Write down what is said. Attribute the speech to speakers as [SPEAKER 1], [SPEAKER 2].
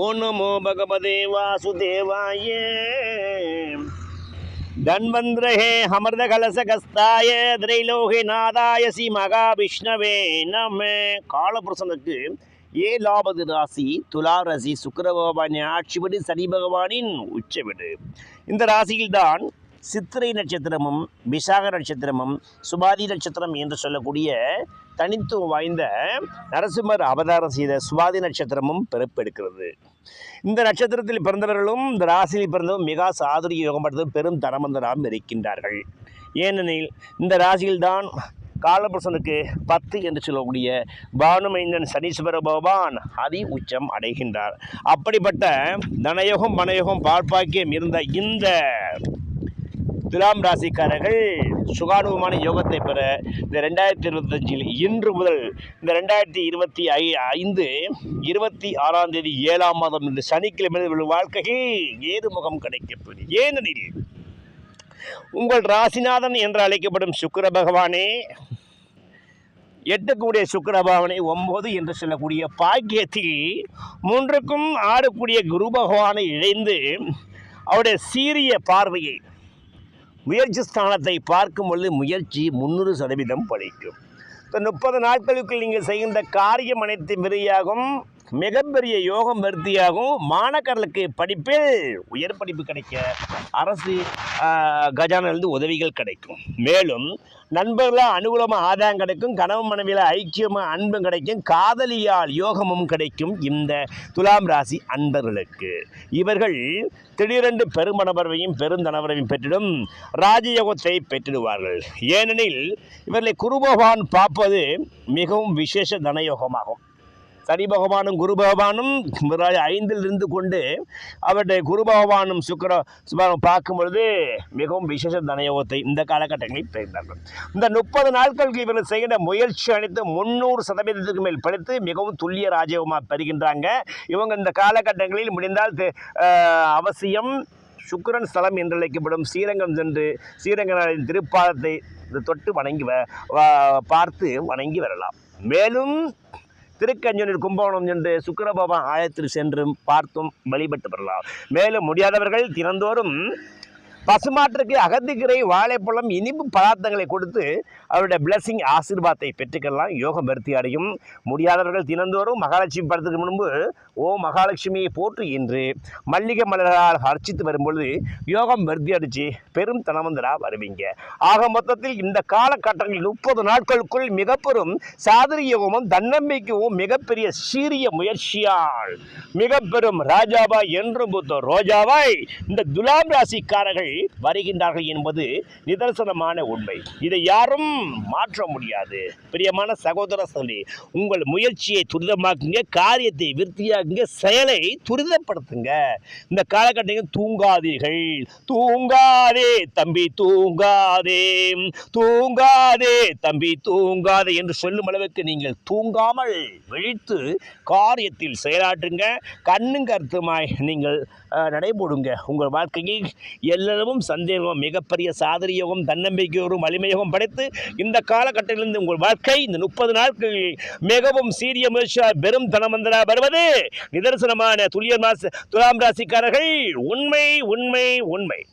[SPEAKER 1] ஓ நமோ பகவதே வாசுதேவாய. தன்வந்திரஹே அமிர்த கலசகஸ்தாய திரைலோகே நாதாய ஸ்ரீ மகாவிஷ்ணவே நம. காலபுருஷனுக்கு ஏழாவது ராசி துலா ராசி சுக்கிர பகவானின் ஆட்சிபடி சனி பகவானின் உச்சவிடு. இந்த ராசியில்தான் சித்திரை நட்சத்திரமும் விசாக நட்சத்திரமும் சுபாதி நட்சத்திரம் என்று சொல்லக்கூடிய தனித்துவம் வாய்ந்த நரசிம்மர் அவதாரம் செய்த சுவாதி நட்சத்திரமும் பிறப்பெடுக்கிறது. இந்த நட்சத்திரத்தில் பிறந்தவர்களும் இந்த ராசியில் பிறந்தவரும் மிக சாதுரிய யோகம் படுத்தும் பெரும் தனமந்தராம் இருக்கின்றார்கள். ஏனெனில் இந்த ராசியில்தான் காலபுருஷனுக்கு பத்து என்று சொல்லக்கூடிய பானுமைந்தன் சனீஸ்வர பகவான் அதி உச்சம் அடைகின்றார். அப்படிப்பட்ட தனயோகம் மனயோகம் பார்ப்பாக்கியம் இருந்த இந்த துலாம் ராசிக்காரர்கள் சுகானுபமான யோகத்தை பெற இந்த ரெண்டாயிரத்தி இருபத்தஞ்சில் இன்று முதல் இந்த ரெண்டாயிரத்தி இருபத்தி ஐ ஐந்து இருபத்தி ஆறாம் தேதி ஏழாம் மாதம் இந்த சனிக்கிழமை உங்கள் வாழ்க்கையில் ஏறுமுகம் கிடைக்கப்பெறும் ஏனெனில் உங்கள் ராசிநாதன் என்று அழைக்கப்படும் சுக்கர பகவானே எட்டக்கூடிய சுக்கர பகவானை ஒம்பது என்று சொல்லக்கூடிய பாக்கியத்தில் மூன்றுக்கும் ஆடக்கூடிய குரு பகவானை இணைந்து அவருடைய சீரிய பார்வையை முயற்சி ஸ்தானத்தை பார்க்கும் பொழுது முயற்சி முந்நூறு சதவீதம் பழிக்கும் இந்த முப்பது நாட்களுக்குள் நீங்கள் செய்கின்ற காரியம் அனைத்து வெறியாகும். மிகப்பெரிய யோகம் வருத்தியாகும். மாணக்கர்களுக்கு படிப்பில் உயர் படிப்பு கிடைக்க அரசு கஜானிலிருந்து உதவிகள் கிடைக்கும். மேலும் நண்பர்களால் அனுகூலமாக ஆதாயம் கிடைக்கும் கணவன் மனைவியில் ஐக்கியமாக அன்பும் கிடைக்கும் காதலியால் யோகமும் கிடைக்கும் இந்த துலாம் ராசி அன்பர்களுக்கு. இவர்கள் திடீரென்று பெருமணவரவையும் பெருந்தனவரையும் பெற்றிடும் ராஜயோகத்தை பெற்றிடுவார்கள். ஏனெனில் இவர்களை குருபகவான் பார்ப்பது மிகவும் விசேஷ தனயோகமாகும். சனி பகவானும் குரு பகவானும் ஐந்தில் இருந்து கொண்டு அவருடைய குரு பகவானும் சுக்கர சுபாவும் பார்க்கும் பொழுது மிகவும் விசேஷ தனயோகத்தை இந்த காலகட்டங்களில் பெறுகிறார்கள். இந்த முப்பது நாட்களுக்கு இவர்கள் செய்கிற முயற்சி அனைத்து முன்னூறு சதவீதத்துக்கு மேல் படித்து மிகவும் துல்லிய ராஜயோகமாக பெறுகின்றாங்க. இவங்க இந்த காலகட்டங்களில் முடிந்தால் அவசியம் சுக்கரன் ஸ்தலம் என்று அழைக்கப்படும் ஸ்ரீரங்கம் சென்று ஸ்ரீரங்கநாதரின் திருப்பாதத்தை தொட்டு வணங்கி வ- பார்த்து வணங்கி வரலாம். மேலும் திருக்கஞ்சனூர் கும்பகோணம் என்று சுக்கிரபாபா ஆயத்தில் சென்றும் பார்த்தும் வழிபட்டு வரலாம். மேலும் முடியாதவர்கள் தினந்தோறும் பசுமாட்டிற்கு அகத்திக்கரை வாழைப்பழம் இனிப்பு பதார்த்தங்களை கொடுத்து அவருடைய பிளஸ்ஸிங் ஆசீர்வாதத்தை பெற்றுக்கொள்ளலாம். யோகம் வருத்தி அடையும். முடியாதவர்கள் தினந்தோறும் மகாலட்சுமி படத்துக்கு முன்பு ஓ மகாலட்சுமியை போற்று என்று மல்லிகை மலரால் அர்ச்சித்து வரும்பொழுது யோகம் வருத்தி அடித்து பெரும் தனமந்தரா வருவீங்க. ஆக மொத்தத்தில் இந்த காலகட்டங்களில் முப்பது நாட்களுக்குள் மிகப்பெரும் சாதனை யோகமும் தன்னம்பிக்கையும் மிகப்பெரிய சீரிய முயற்சியால் மிகப்பெரும் ராஜாவாய் ராஜாவா என்று ரோஜாவாய் இந்த துலாம் ராசிக்காரர்கள் வருகின்றார்கள் என்பது நிதர்சனமான உண்மை. இதை யாரும் மாற்ற முடியாது. பிரியமான சகோதர சொல்லி உங்கள் முயற்சியை துரிதமாக்குங்க காரியத்தை விருத்தியாக்குங்க செயலை துரிதப்படுத்துங்க. இந்த காலகட்டத்தில் தூங்காதீர்கள். தூங்காதே தம்பி தூங்காதே. தூங்காதே தம்பி தூங்காதே என்று சொல்லும் அளவுக்கு நீங்கள் தூங்காமல் விழித்து காரியத்தில் செயலாற்றுங்க. கண்ணும் கருத்துமாய் நீங்கள் நடைபோடுங்க. உங்கள் வாழ்க்கையில் எல்லாரும் சந்தேகம் மிகப்பெரிய சாதனையோகம் தன்னம்பிக்கையோரும் வலிமையோகம் படைத்து இந்த காலகட்டத்திலிருந்து உங்கள் வாழ்க்கை இந்த முப்பது நாட்கள் மிகவும் சீரிய முயற்சியால் பெரும் தனமந்தரா வருவது? நிதர்சனமான துல்லிய மாச துலாம் ராசிக்காரர்கள் உண்மை உண்மை உண்மை.